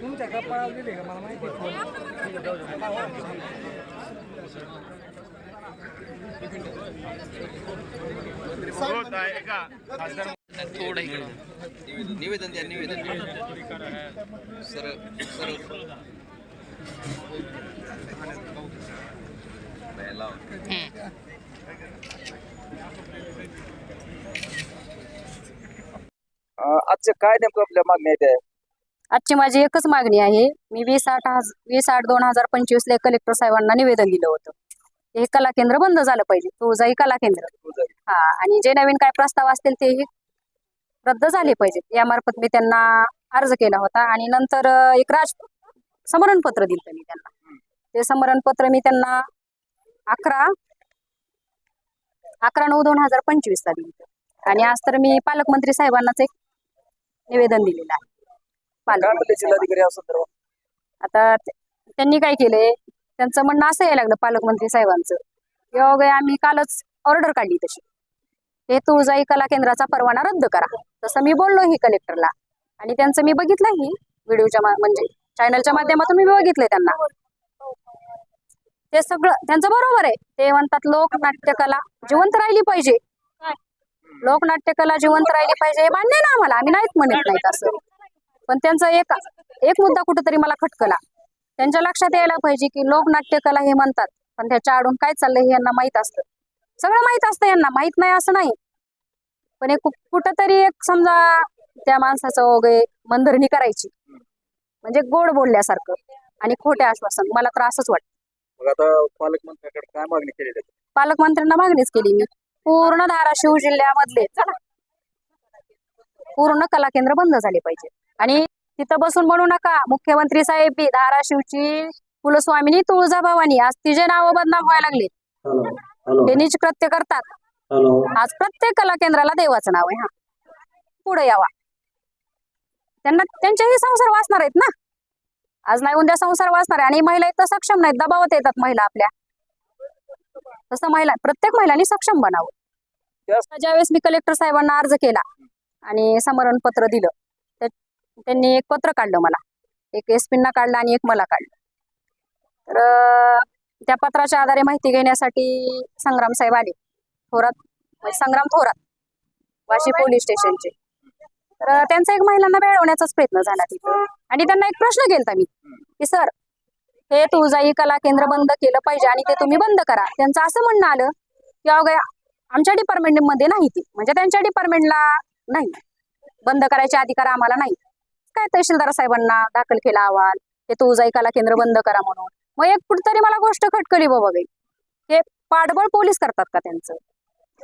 तुमच्या कपाळावर दिले का मला माहिती थोडं फोन. निवेदन द्या निवेदन सर सर पहिला आजचे काय नेमकं आपल्या मागण्या आहेत आजची माझी एकच मागणी आहे. मी वीस आठ हज वीस आठ दोन हजार पंचवीस ला कलेक्टर साहेबांना निवेदन दिलं होतं. हे कला केंद्र बंद झालं पाहिजे. तुळजाई कला केंद्र. हा आणि जे नवीन काय प्रस्ताव असतील तेही रद्द झाले पाहिजेत यामार्फत मी त्यांना अर्ज केला होता आणि नंतर अं, एक राज समरणपत्र दिलं मी त्यांना. ते समरणपत्र मी त्यांना अकरा अकरा नऊ दोन हजार पंचवीस ला दिलं आणि आज तर मी पालकमंत्री साहेबांनाच एक निवेदन दिलेलं आहे. काय म्हणले पालकमंत्री साहेबांना. जिल्हाधिकारी या संदर्भात? आता ते- त्यांनी काय केलंय? त्यांचं म्हणणं असं यायला लागलं पालकमंत्री साहेबांचं. की अवघे आम्ही कालच ऑर्डर काढली तशी. हे तुळजाई कला केंद्राचा परवाना रद्द करा. तसं मी बोललो ही कलेक्टरला आणि त्यांचं मी बघितलंही व्हिडिओच्या मा- म्हणजे चॅनलच्या माध्यमातून मी बघितलंय त्यांना. ते सगळं त्यांचं बरोबर आहे. ते म्हणतात लोकनाट्यकला जिवंत राहिली पाहिजे. लोकनाट्यकला जिवंत राहिली पाहिजे हे मान्य ना आम्हाला. आम्ही नाहीत म्हणत नाहीत असं. पण त्यांचा एक एक मुद्दा कुठेतरी मला खटकला. त्यांच्या लक्षात यायला पाहिजे की लोकनाट्यकला हे म्हणतात. पण त्याच्या आडून काय चाललंय हे यांना माहीत असतं. सगळं माहीत असतं यांना. माहीत नाही असं नाही. पण एक कुठंतरी एक समजा त्या माणसाचं वगैरे मनधरणी करायची. म्हणजे गोड बोलल्यासारखं. आणि खोटे आश्वासन. मला तर असंच वाटतं. मग आता पालकमंत्र्याकडे काय मागणी केलेली आहे पालकमंत्र्यांना मागणीच केली मी. पूर्ण धाराशिव जिल्ह्यामधले चला. पूर्ण कला केंद्र बंद झाले पाहिजे. आणि तिथं बसून म्हणू नका मुख्यमंत्री साहेब बी धाराशिवची कुलस्वामिनी तुळजाभवानी आज तिचे नाव बदनाम व्हायला लागले. ते नीच कृत्य करतात. आज प्रत्येक कला केंद्राला देवाचं नाव आहे हा. पुढे यावा. त्यांना त्यांचेही संसार वाचणार आहेत ना? आज नाही उद्या संसार वाचणार आहे. आणि महिला इथं सक्षम नाहीत दबावत येतात महिला आपल्या. तसं महिला प्रत्येक महिलांनी सक्षम बनावं. ज्यावेळेस मी कलेक्टर साहेबांना अर्ज केला आणि समरण पत्र दिलं त्या- त्यांनी एक पत्र काढलं मला. एक एस ना काढलं आणि एक मला काढलं. तर त्या पत्राच्या आधारे माहिती घेण्यासाठी संग्राम साहेब आले. थोरात म्हणजे संग्राम थोरात वाशी पोलीस स्टेशनचे. तर त्यांचा एक महिलांना मिळवण्याचाच प्रयत्न झाला तिथं. आणि त्यांना एक प्रश्न केलता मी की सर हे तुळजाई कला केंद्र बंद केलं पाहिजे आणि ते तुम्ही बंद करा. त्यांचं असं म्हणणं आलं की अवघ्या आमच्या डिपार्टमेंटमध्ये नाही ती. म्हणजे त्यांच्या डिपार्टमेंटला नाही. बंद करायचे अधिकार आम्हाला नाही. काय तहसीलदार साहेबांना दाखल केला अहवाल? हे तुळजाई कला केंद्र बंद करा म्हणून. मग एक कुठतरी मला गोष्ट खटकली बाबा. हे पाठबळ पोलीस करतात का त्यांचं?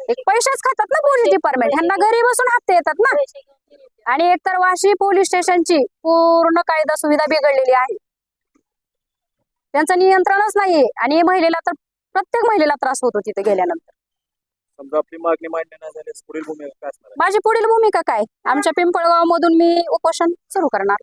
एक पैसेच खातात ना पोलीस डिपार्टमेंट ह्यांना घरी बसून हप्ते येतात ना. आणि एकतर वाशी पोलीस स्टेशनची पूर्ण कायदा सुविधा बिघडलेली आहे. त्यांचं नियंत्रणच नाहीये. आणि महिलेला तर प्रत्येक महिलेला त्रास होतो तिथे गेल्यानंतर. समजा आपली मागणी मान्य नाही झाल्यास पुढील भूमिका काय असणार आहे? माझी पुढील भूमिका काय? आमच्या पिंपळगाव मधून मी उपोषण सुरू करणार.